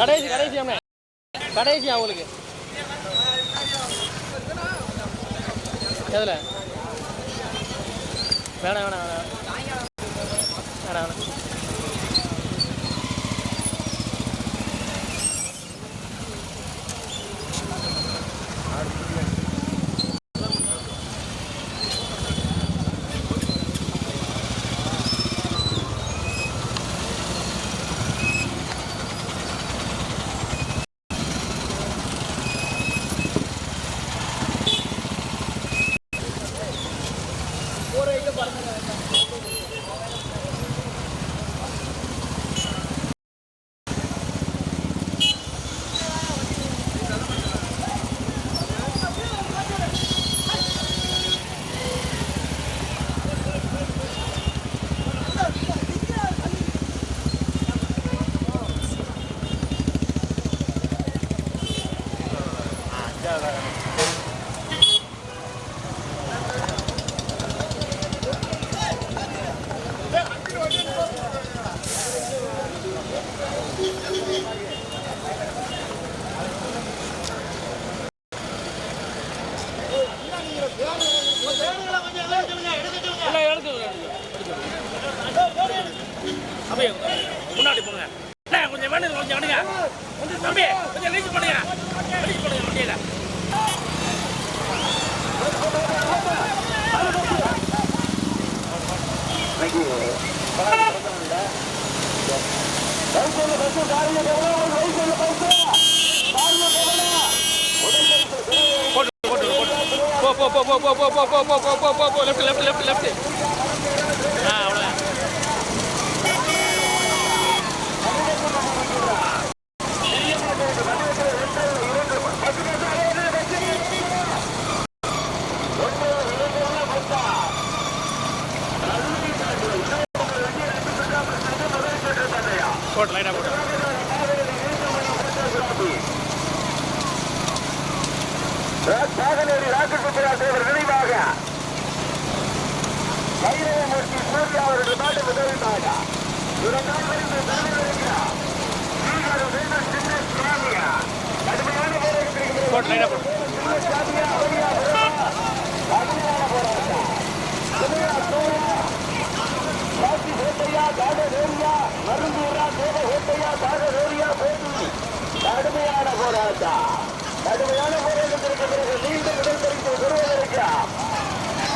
கடைசி கடைசி அண்ணே கடைசி அவங்களுக்கு. எதில்? வேணாம் வேணாம் வேணாம். வேணாம் வேணாம்.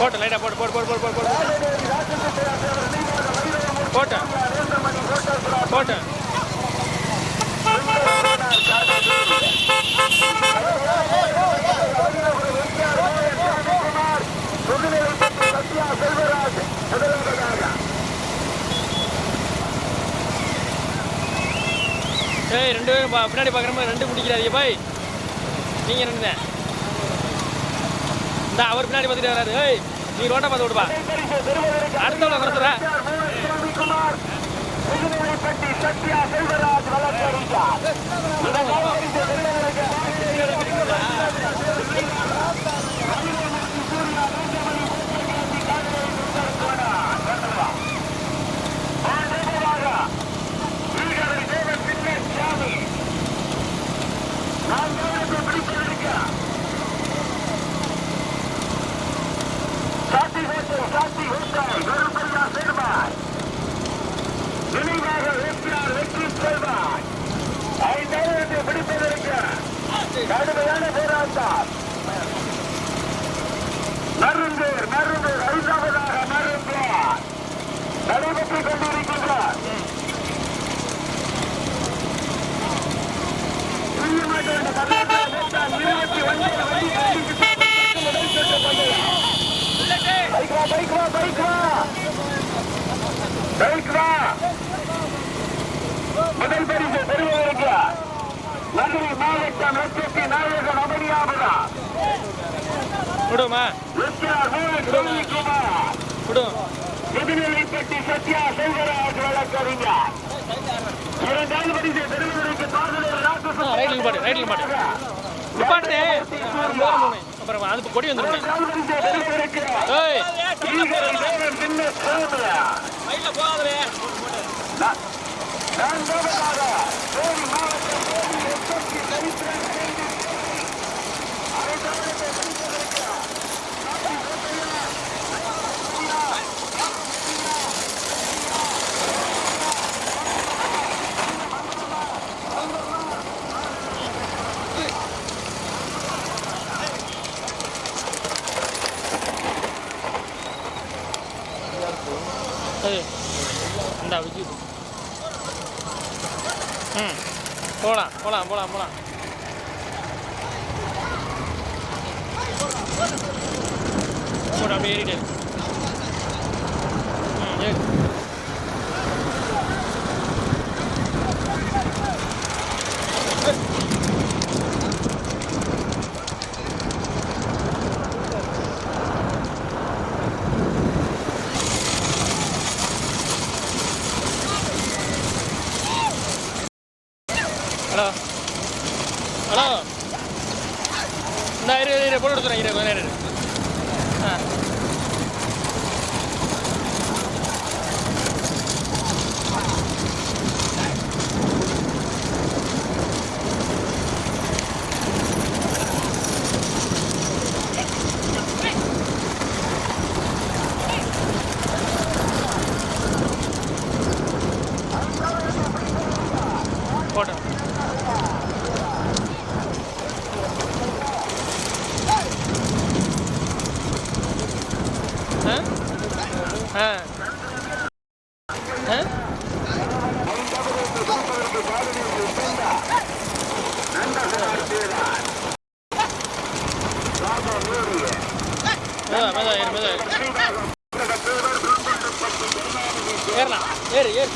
போட்டு லைட்டாக போட்டு போட்டு போட்டு போட்டு போட்டு போட்டு. போட்டு. ஏய் ரெண்டு பேரும் பா- பின்னாடி பார்க்குற மாதிரி ரெண்டு முடிக்கிறாரு பாய். நீங்கள் ரெண்டு தான். இந்த அவர் பின்னாடி பார்த்துட்டு வராது ஏய். நீ ரோட்டை பார்த்து விடுப்பா அடுத்தவளை குறைச்சுற சத்யா செல்வராஜ் வழக்கறிஞர் இந்த காலப்பரிசு பெறுவதற்கு சாத்தி ஹோட்டல் சாத்தி ஹோட்டல் கருப்பையா சேர்வாய் நினைவாக வேட்கிறார் வெற்றி செல்வாய் ஐந்தாவது பிடிப்பதற்கு கடுமையான போராட்டம் மருந்தூர் மருந்தூர் ஐந்தாவதாக மருந்தூர் நடைபெற்றுக் கொண்டிருக்கின்றார் புரியமாட்டேன் கர்நாடகா வேட்டான் இருபத்தி ஒன்பது பைக் வா பைக் வா பைக் வா பைக் வா முதல் பரிசு பெறுவதற்கு மதுரை மாவட்டம் லட்சத்தி நாயகன் அமளியாபுரா விடுமா? கோவிக்குமார் விடும். முதுநிலைப்பட்டி சத்யா செல்வராஜ் வழக்கறிஞர். இரண்டாவது பரிசு பெறுவதற்கு பாதுகாப்பு ஆ ரைட்டில் பாட்டு ரைட்டில் பாட்டு அப்புறம் அது கொடி வந்துடும் இரண்டாவது இந்தா விஜி ம் போகலாம் போகலாம் போகலாம் போகலாம் போடு அப்படியே ஏறிட்டு இரு. ம் ஏறு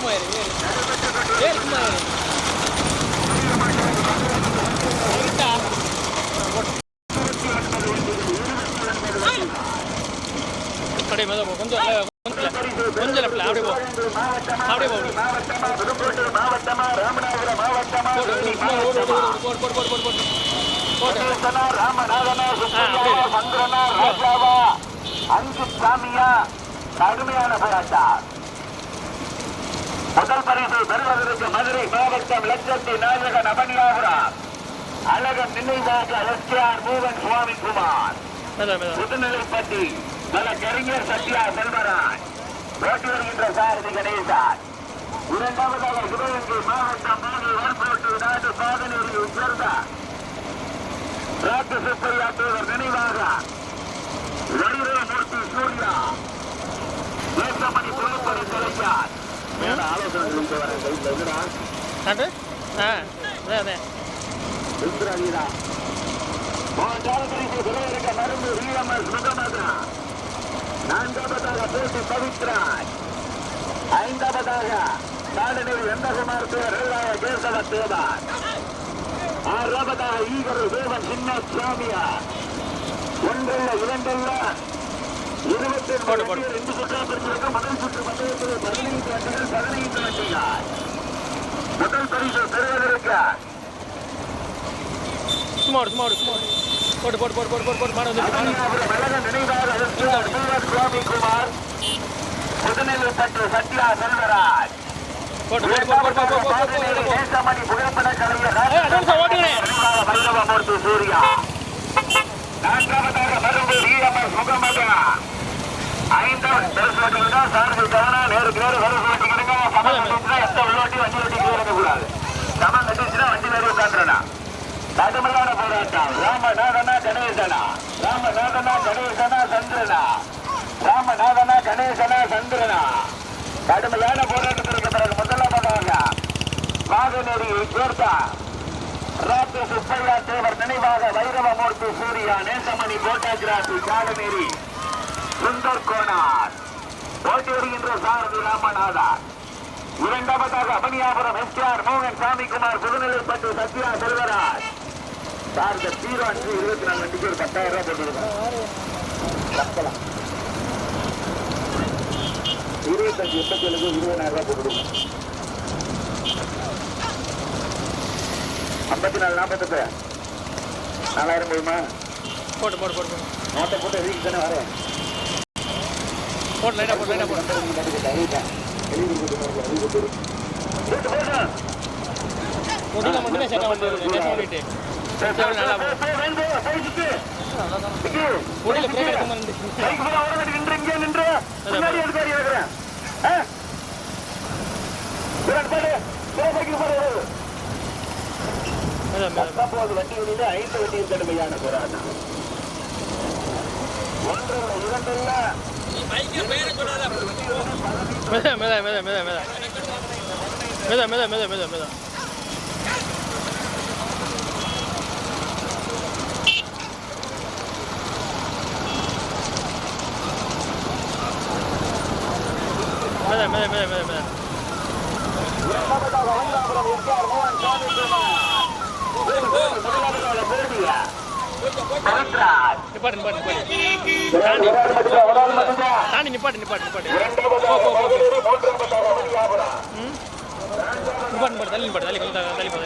muere. மாவட்டம் லட்சத்தி நாயக நபனியாபுரம் அழகன் நினைவாக எஸ்கேஆர் மூவன் சுவாமி குமார். புதுநிலைப்பட்டி பல கறிஞர் சத்யா செல்வராஜ் ஓட்டி வருகின்ற சாரதி கணேசன் இரண்டாவதாக சிவகங்கை மாவட்டம் மூணு ஏர்போர்ட் நாடு சாதனையில் சேர்ந்த ராட்டு சுப்பையா தேவர் நினைவாக வடிவேமூர்த்தி சூர்யா. தேசமணி புதுப்பணி தலைவர். வேற ஆலோசனை കാട്ട് ആ അതെ അതെ நான்காவதாக பேசி பவித்ராஜ் ஐந்தாவதாக நாடனில் வெங்ககுமார் பேரலாய கேசவ தேவார் ஆறாவதாக ஈகர் தேவன் சின்ன சுவாமியா ஒன்றல்ல இரண்டல்ல இருபத்தி ரெண்டு சுற்றாக முதல் சுற்று மண்டலத்தில் பதினைந்து வண்டிகள் பதினைந்து வண்டிகள் முதல் பரிசு பெறுவதற்கார் சும்மா சும்மா சும்மா போட்டு போட்டு போட்டு போட்டு போட்டு போட்டு மாடு வந்து நினைவாக குமார் புதுநெல்லை பட்டு சத்யா செல்வராஜ் தேசமணி புகைப்பட கலைஞர் சூர்யா நான்காவதாக மருந்து வீரமர் முகமது ஐந்தாவது சார்பில் கவனம் நேருக்கு நேரு ராமநாதனா கணேசனா? ராமநாதனா கணேசனா சந்திரனா? ராமநாதனா கணேசனா சந்திரனா? கடுமையான போராட்டத்திற்கு பிறகு முதலாவதாக வாகனேரியை சேர்த்த ராத்து சுப்பையா தேவர் நினைவாக வைரவ மூர்த்தி சூர்யா நேசமணி போட்டோகிராபி காலநேரி சுந்தர் கோனார். போட்டி வருகின்ற சாரதி ராமநாதா. இரண்டாவதாக அபனியாபுரம் எஸ்ஆர் மோகன் சாமிக்குமார் புதுநிலைப்பட்டு சத்யா செல்வராஜ். சார் இந்த பீரோ அஞ்சு இருபத்தி நாலு வண்டிக்கு ஒரு பத்தாயிரம் ரூபாய் போட்டுருக்கோம் இருபத்தஞ்சு எண்பத்தி ஏழுக்கு இருபதாயிரம் ரூபாய் போட்டுருக்கோம் ஐம்பத்தி நாலு நாற்பத்தெட்டு நாலாயிரம் போதுமா போட்டு போட்டு போட்டு போட்டு நோட்டை போட்டு எழுதிட்டு தானே வரேன் போட்டு லைட்டாக போட்டு லைட்டாக போட்டு முடியல மட்டுமே செட்டாக வந்து நேசம் பண்ணிட்டு சரி, நல்லா போ முடியல பிரேக் எடுக்க மாதிரி ஐந்து கடுமையான போராட்டம் இரண்டல்ல மெத மெத மெத மெத மெத மெத மெத மெத மெத மெத மெத மெத மெத மெத மெத இரண்டாவதாக வந்தாபுரம் எஸ்ஆர் மோகன் சாமி பெருமாள். முதலாவதாக பெருமியா. பரத்ராஜ். நிப்பாட்டு நிப்பாட்டு நிப்பாட்டு இரண்டு ஒரு ஆள் மட்டும்தான், ஒரு ஆள் மட்டும்தான். தாண்டி. நிப்பாட்டு நிப்பாட்டு நிப்பாட்டு. நிப்பாட்டு நிப்பாட்டு தள்ளி நிப்பாட்டு தள்ளி தள்ளி போ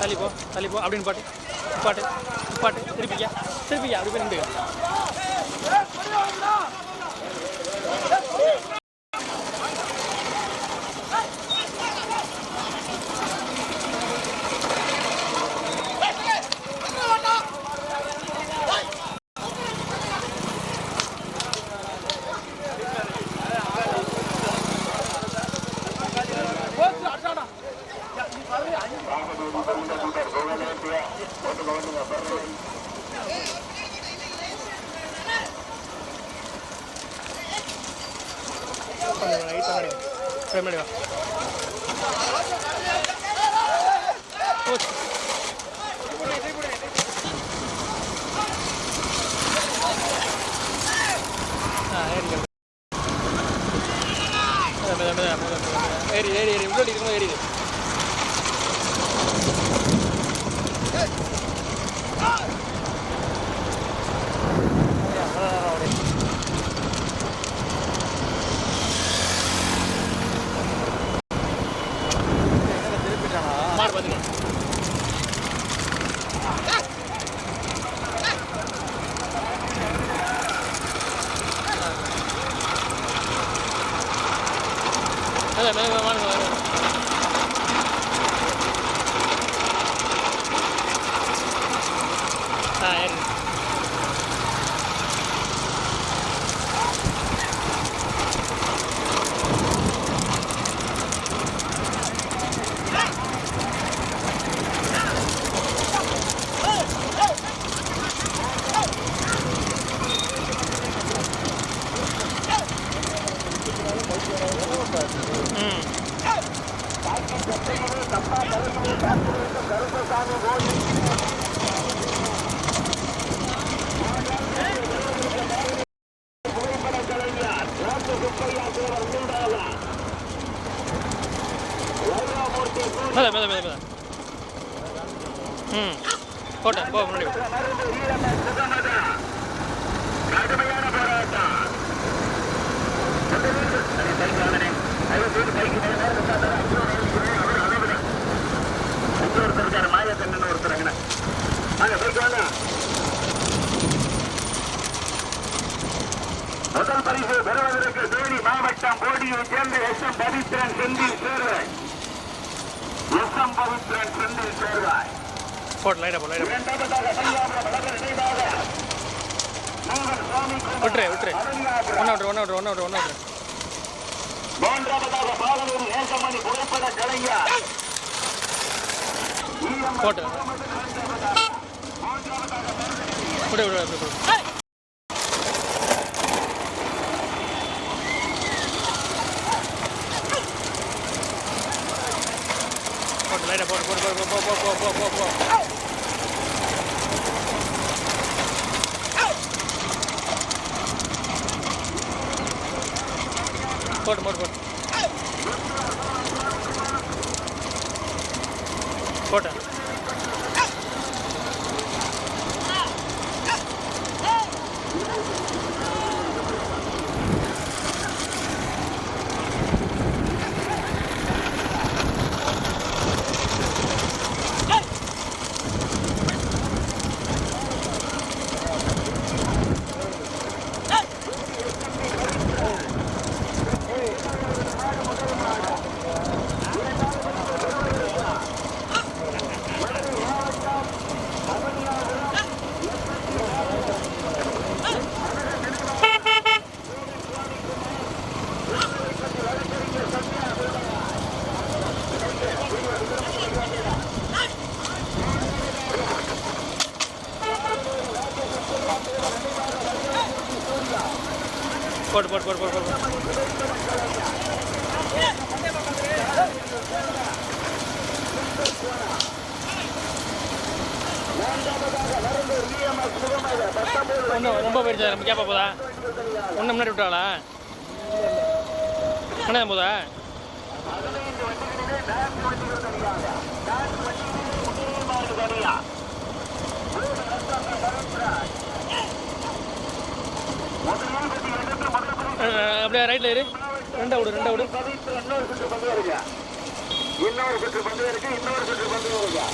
தள்ளி போ. தள்ளி போ அப்படின்னு பாட்டு நிப்பாட்டு. நிப்பாட்டு திருப்பிக்கா திருப்பிக்கா. அப்படி போய் நின்று கொஞ்சம் லைட்டாக கிடைக்கும் ஃப்ரேம் எடுக்கலாம் ஏறி ஏறி ஏறி முன்னாடி இருக்கும்போது ஏறிது 没有没有 சமுத்திரன் சிந்தி சேர்வாய் போட் லைட் அப்போ லைட் விட்டுரு விட்டுரு. ஒன்று விட்டுரு ஒன்று விட்டுரு ஒன்று விட்டுரு ஒன்று விட்டுரு. மூன்றாவதாக பாலனூர் நேசமணி புகைப்பட கலைஞர் போட்டு விடு விடு விடு. whoa, whoa, whoa, whoa. Ow! போட்டு போட்டு போட்டு போட்டேன் ஒன்று ரொம்ப போயிடுச்சு நம்ம கேட்பா போதா? ஒன்று முன்னாடி விட்டாளா என்ன போதா? அப்படியே ரைட்ல இரு ரெண்டா விடு ரெண்டா விடு. இன்னொரு சுற்று பந்து வருங்க இன்னொரு சுற்று பந்து இருக்கு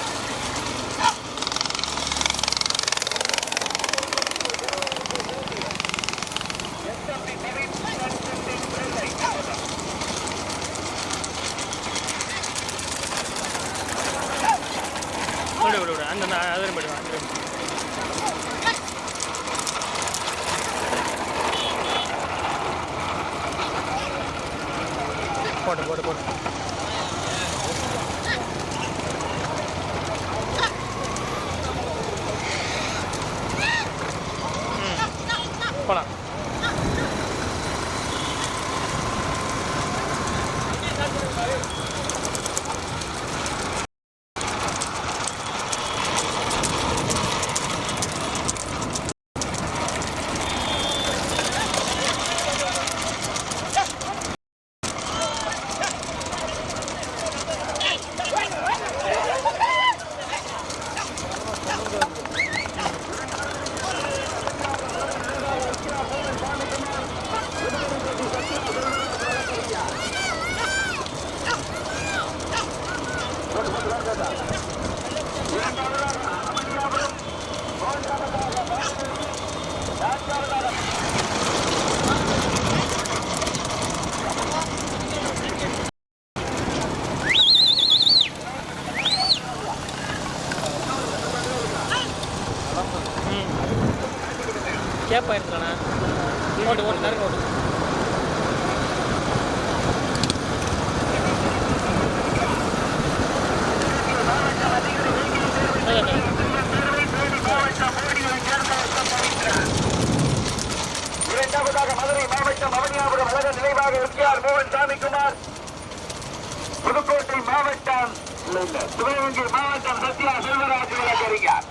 அழக நினைவாக இருக்கிறார் மோகன் சாமிக்குமார் புதுக்கோட்டை மாவட்டம் சிவகங்கை மாவட்டம் சத்யா செல்வராஜ் வழக்கறிஞர்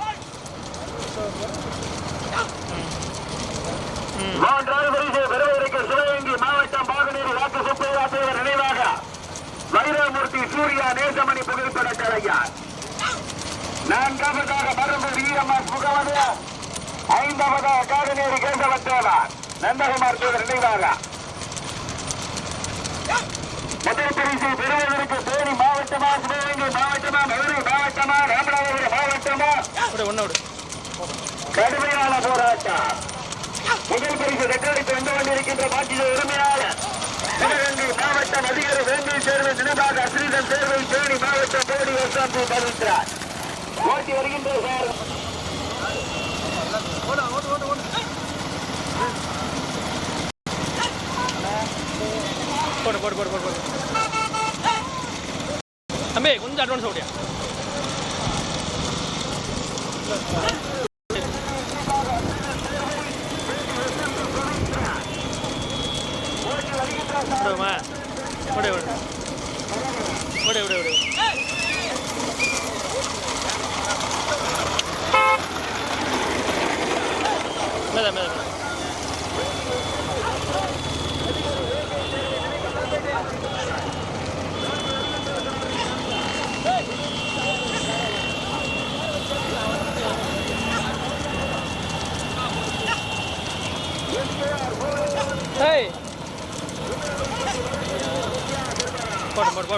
மூன்றாவது பரிசு பெறுவதற்கு சிவகங்கை மாவட்டம் பாகனேரி வாக்கு சுப்பையா தேவர் நினைவாக வைரமூர்த்தி சூர்யா நேசமணி புகைப்பட கலைஞர். நான்காவதாக மரும்பூர் ஈரமாஸ் முகமது ஐந்தாவதாக காகனேரி கேசவத்தேவர் நந்தகுமார் தேவர் நினைவாக. முதல் பரிசு பெறுவதற்கு தேனி மாவட்டமா சிவகங்கை மாவட்டமா மதுரை மாவட்டமா ராமநாதபுரம் மாவட்டமா? கடுமையான போராட்டம். முதல் பரிசு வெற்றடித்து வந்து கொண்டிருக்கின்ற மாற்றிய உரிமையாளர் சிவகங்கை மாவட்டம் அதிகாரி வேங்கை சேர்வை நினைவாக ஸ்ரீதன் சேர்வை தேனி மாவட்டம் போடி எஸ்ஆம்பி பவித்ரார் ஓட்டி வருகின்ற சார். போடு போடு போடு போடு போடு. தம்பி கொஞ்சம் அட்வான்ஸ் ஓடியா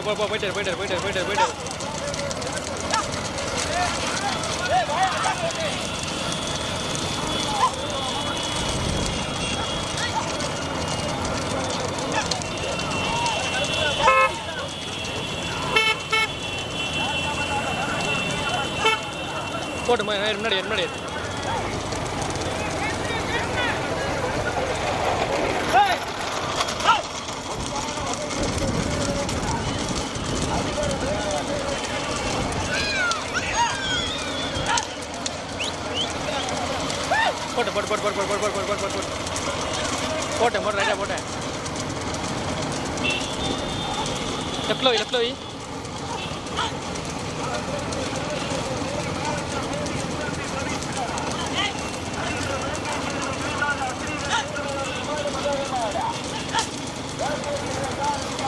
போடு போடு போடு போடு போயிட்டு போயிட்டு போயிட்டு போயிட்டு போயிட்டு போட்டு முன்னாடி முன்னாடி. போட்டு போட்டு போட்டு போட்டு போட்டு போட்டு போட்டு போட்டு போட்டு போட்டு போட்டேன் போட்டு ரைட்டாக போட்டேன் லெஃப்டில் வை லெஃப்டில் வை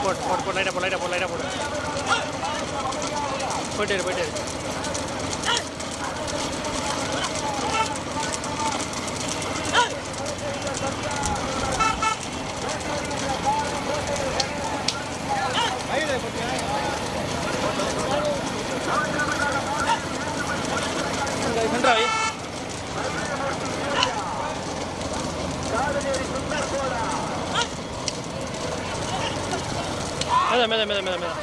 போட்டு போட்டு போட்டு லைட்டாக போட்டு லைட்டாக போட்டு லைட்டாக போட்டு போயிட்டே இரு போயிட்டே இரு மேதா மேதா மேதா மேதா மேதா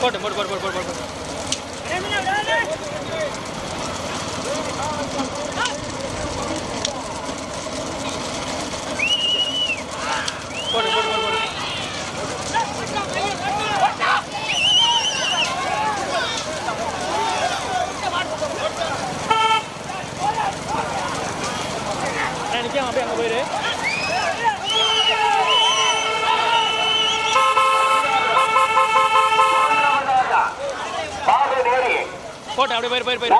போட்டு போட்டு போட்டு போட்டு போட்டு போட்டு போட்டு போட்டு போட்டு போட்டு நான் நிற்காம அப்படியே அங்கே போயிரு போட்டு அப்படியே போயிரு போயிரு போயிரு.